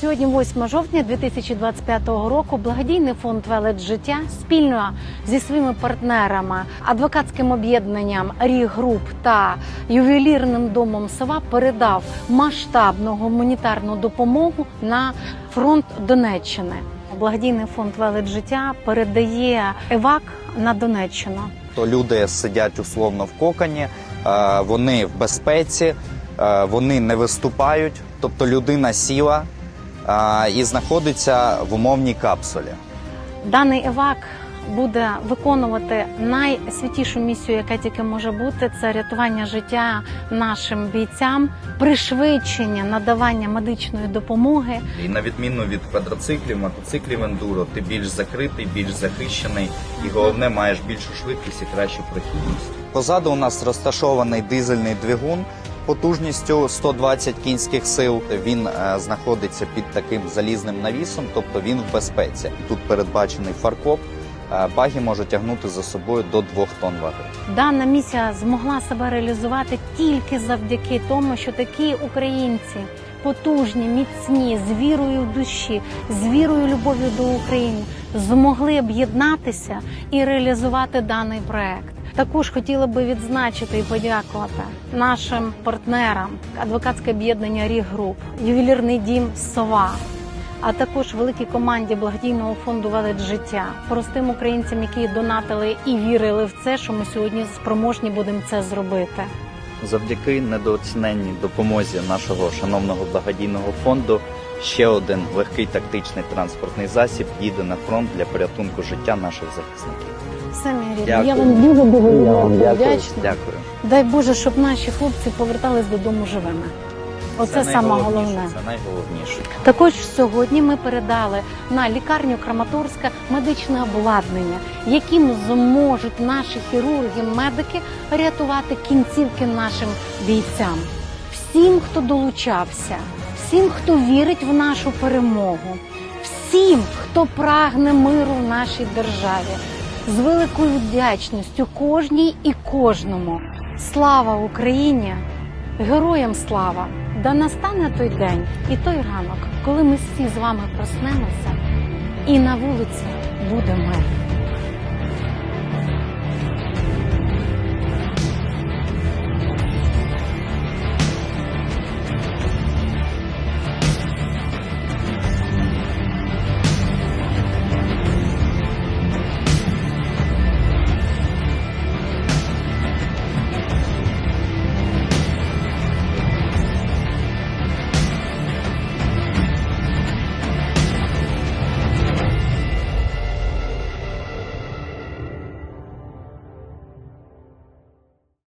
Сьогодні 8 жовтня 2025 року. Благодійний фонд Велет життя спільно зі своїми партнерами, адвокатським об'єднанням Ріг Груп та ювелірним домом Сова передав масштабну гуманітарну допомогу на фронт Донеччини. Благодійний фонд Велет життя передає евак на Донеччину. То люди сидять условно в кокані, е, вони в безпеці, е, вони не виступають. Тобто людина сіла і знаходиться в умовній капсулі. Даний евак буде виконувати найсвятішу місію, яка тільки може бути. Це рятування життя нашим бійцям, пришвидшення надавання медичної допомоги. І на відміну від квадроциклів, мотоциклів ендуро, ти більш закритий, більш захищений, і головне маєш більшу швидкість і кращу прохідність. Позаду у нас розташований дизельний двигун. Потужністю 120 кінських сил він е, знаходиться під таким залізним навісом, тобто він в безпеці. Тут передбачений фаркоп. Е, Баги може тягнути за собою до 2 тонн ваги. Дана місія змогла себе реалізувати тільки завдяки тому, що такі українці потужні, міцні, з вірою в душі, з вірою, любов'ю до України, змогли об'єднатися і реалізувати даний проект. Також хотіла би відзначити і подякувати нашим партнерам, адвокатське об'єднання Ріг Груп, ювелірний дім Сова. А також великій команді благодійного фонду Велич життя, простим українцям, які донатили і вірили в це, що ми сьогодні спроможні будемо це зробити. Завдяки недооціненній допомозі нашого шановного благодійного фонду ще один легкий тактичний транспортний засіб їде на фронт для порятунку життя наших захисників. Самі рідні, Дякую. я вам дуже дуже вдячна. Дякую. Дай Боже, щоб наші хлопці повертались додому живими. Оце саме головне. Це найголовніше. Також сьогодні ми передали на лікарню Краматорська медичне обладнання, яким зможуть наші хірурги, медики рятувати кінцівки нашим бійцям. Всім, хто долучався, всім, хто вірить в нашу перемогу, всім, хто прагне миру в нашій державі, з великою вдячністю кожній і кожному. Слава Україні! Героям слава! Да настане той день і той ранок, коли ми всі з вами проснемося, і на вулиці буде мир.